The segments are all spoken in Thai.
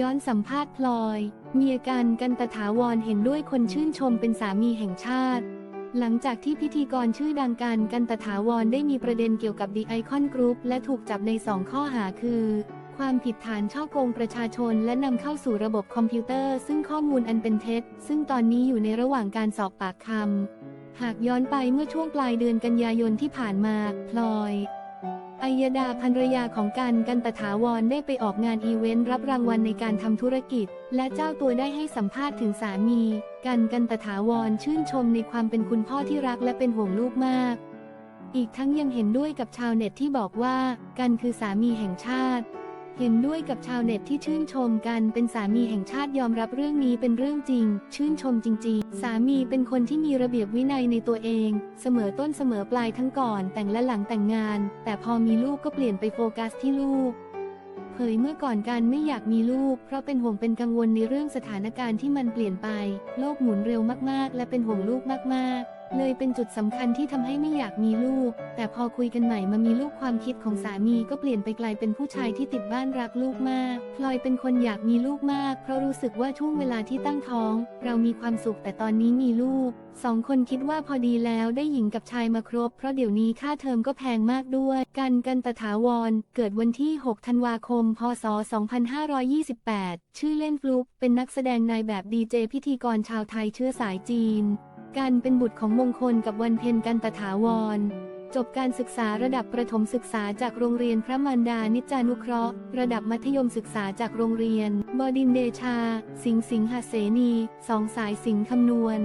ย้อนสัมภาษณ์พลอย เมียกันกันตถาวรเห็นด้วยคนชื่นชมเป็นสามีแห่งชาติ หลังจากที่พิธีกรชื่อดังกันกันตถาวรได้มีประเด็นเกี่ยวกับ The Icon Group และถูกจับในสองข้อหาคือ ความผิดฐานช่อโกงประชาชนและนำเข้าสู่ระบบคอมพิวเตอร์ ซึ่งข้อมูลอันเป็นเท็จ ซึ่งตอนนี้อยู่ในระหว่างการสอบปากคำหากย้อนไปเมื่อช่วงปลายเดือนกันยายนที่ผ่านมาพลอย อัยดาภรรยาของกันกันตถาวรได้ไปออกงานอีเวนต์รับรางวัลในการทำธุรกิจ และเจ้าตัวได้ให้สัมภาษณ์ถึงสามี กันกันตถาวรชื่นชมในความเป็นคุณพ่อที่รักและเป็นห่วงลูกมาก อีกทั้งยังเห็นด้วยกับชาวเน็ตที่บอกว่า กันคือสามีแห่งชาติ เห็นด้วยกับชาวเน็ตที่ชื่นชมกันเป็นสามีแห่งชาติยอมรับเรื่องนี้เป็นเรื่องจริง ชื่นชมจริง ๆ สามีเป็นคนที่มีระเบียบวินัยในตัวเอง เสมอต้นเสมอปลายทั้งก่อนแต่งและหลังแต่งงาน แต่พอมีลูกก็เปลี่ยนไปโฟกัสที่ลูกเผยเมื่อก่อนกันไม่อยากมีลูก เพราะเป็นห่วงเป็นกังวลในเรื่องสถานการณ์ที่มันเปลี่ยนไป โลกหมุนเร็วมากๆ และเป็นห่วงลูกมากๆเลยเป็นจุดสำคัญที่ทำให้ไม่อยากมีลูก แต่พอคุยกันใหม่มามีลูกความคิดของสามีก็เปลี่ยนไปกลายเป็นผู้ชายที่ติดบ้านรักลูกมาก พลอยเป็นคนอยากมีลูกมาก เพราะรู้สึกว่าช่วงเวลาที่ตั้งท้อง เรามีความสุขแต่ตอนนี้มีลูก สองคนคิดว่าพอดีแล้วได้หญิงกับชายมาครบ เพราะเดี๋ยวนี้ค่าเทอมก็แพงมากด้วย กันกันตถาวร เกิดวันที่ 6 ธันวาคม พศ 2528 ชื่อเล่นฟลุกเป็นนักแสดงนายแบบดีเจพิธีกรชาวไทยเชื้อสายจีน กันเป็นบุตรของมงคลกับวันเพ็ญกันตถาวร จบการศึกษาระดับประถมศึกษาจากโรงเรียนพระมารดานิจานุเคราะห์ ระดับมัธยมศึกษาจากโรงเรียน บดินเดชา สิงห์สิงหเสนีสองสายสิงห์คำนวณ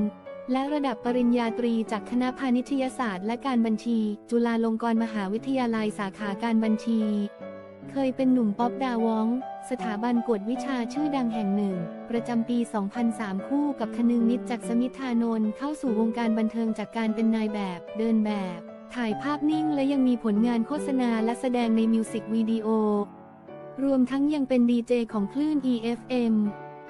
และระดับปริญญาตรีจากคณะพาณิชยศาสตร์และการบัญชี จุฬาลงกรณ์มหาวิทยาลัยสาขาการบัญชี เคยเป็นหนุ่มป๊อปดาวอง สถาบันกวดวิชาชื่อดังแห่งหนึ่ง ประจำปี 2003 คู่กับคนึงนิดจากสมิธานนท์เข้าสู่วงการบันเทิงจากการเป็นนายแบบ เดินแบบ ถ่ายภาพนิ่งและยังมีผลงานโฆษณาและแสดงในมิวสิกวิดีโอ รวมทั้งยังเป็นดีเจของคลื่น EFM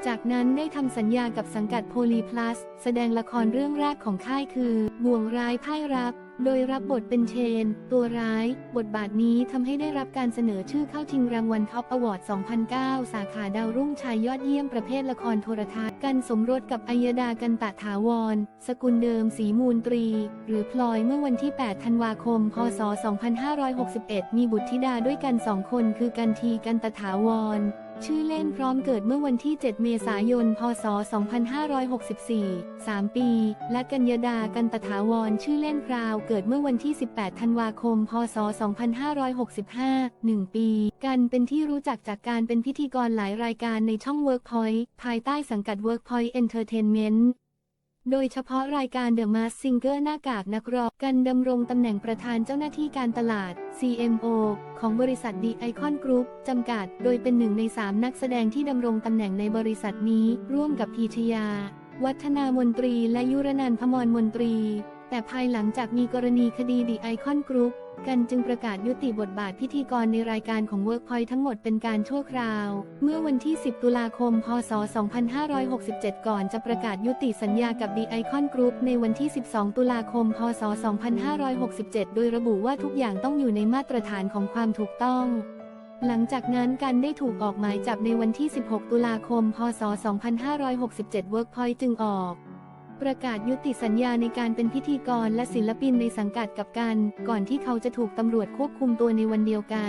จากนั้นได้ทำสัญญากับสังกัดโพลีพลัส แสดงละครเรื่องแรกของค่ายคือ บ่วงร้ายพ่ายรับโดยรับบทเป็นเชน ตัวร้าย บทบาทนี้ทำให้ได้รับการเสนอชื่อเข้าชิงรางวัลท็อปอวอร์ด 2009 สาขาดาวรุ่งชายยอดเยี่ยมประเภทละครโทรทัศน์ กันสมรสกับอัยดากันตะถาวร สกุลเดิมสีมูลตรี หรือพลอยเมื่อวันที่ 8 ธันวาคม พศ 2561 มีบุตรธิดาด้วยกันสองคนคือกันทีกันตะถาวร ชื่อเล่นพร้อมเกิดเมื่อวันที่ 7 เมษายน พศ 2564 3 ปี และกัญญาดากันตถาวร ชื่อเล่นพราว เกิดเมื่อวันที่ 18 ธันวาคม พศ 2565 1 ปี กันเป็นที่รู้จักจากการเป็นพิธีกรหลายรายการในช่อง Workpoint ภายใต้สังกัด Workpoint Entertainment โดยเฉพาะรายการ The Mask Singer หน้ากากนักร้องกันดำรงตำแหน่งประธานเจ้าหน้าที่การตลาด CMO ของบริษัท The Icon Group จำกัด โดยเป็นหนึ่งในสามนักแสดงที่ดำรงตำแหน่งในบริษัทนี้ ร่วมกับพีชยา วัฒนามนตรีและยุรนันพมรมนตรี แต่ภายหลังจากมีกรณีคดีดีไอคอนกรุ๊ป กันจึงประกาศยุติบทบาทพิธีกรในรายการของ Workpoint ทั้งหมดเป็นการชั่วคราว เมื่อวันที่ 10 ตุลาคม พศ 2567 ก่อนจะประกาศยุติสัญญากับ The Icon Group ในวันที่ 12 ตุลาคม พศ 2567 โดยระบุว่าทุกอย่างต้องอยู่ในมาตรฐานของความถูกต้องหลังจากนั้นกันได้ถูกออกหมายจับในวันที่ 16 ตุลาคม พศ 2567 Workpoint จึงออก ประกาศยุติสัญญาในการเป็นพิธีกรและศิลปินในสังกัดกับกัน ก่อนที่เขาจะถูกตำรวจควบคุมตัวในวันเดียวกัน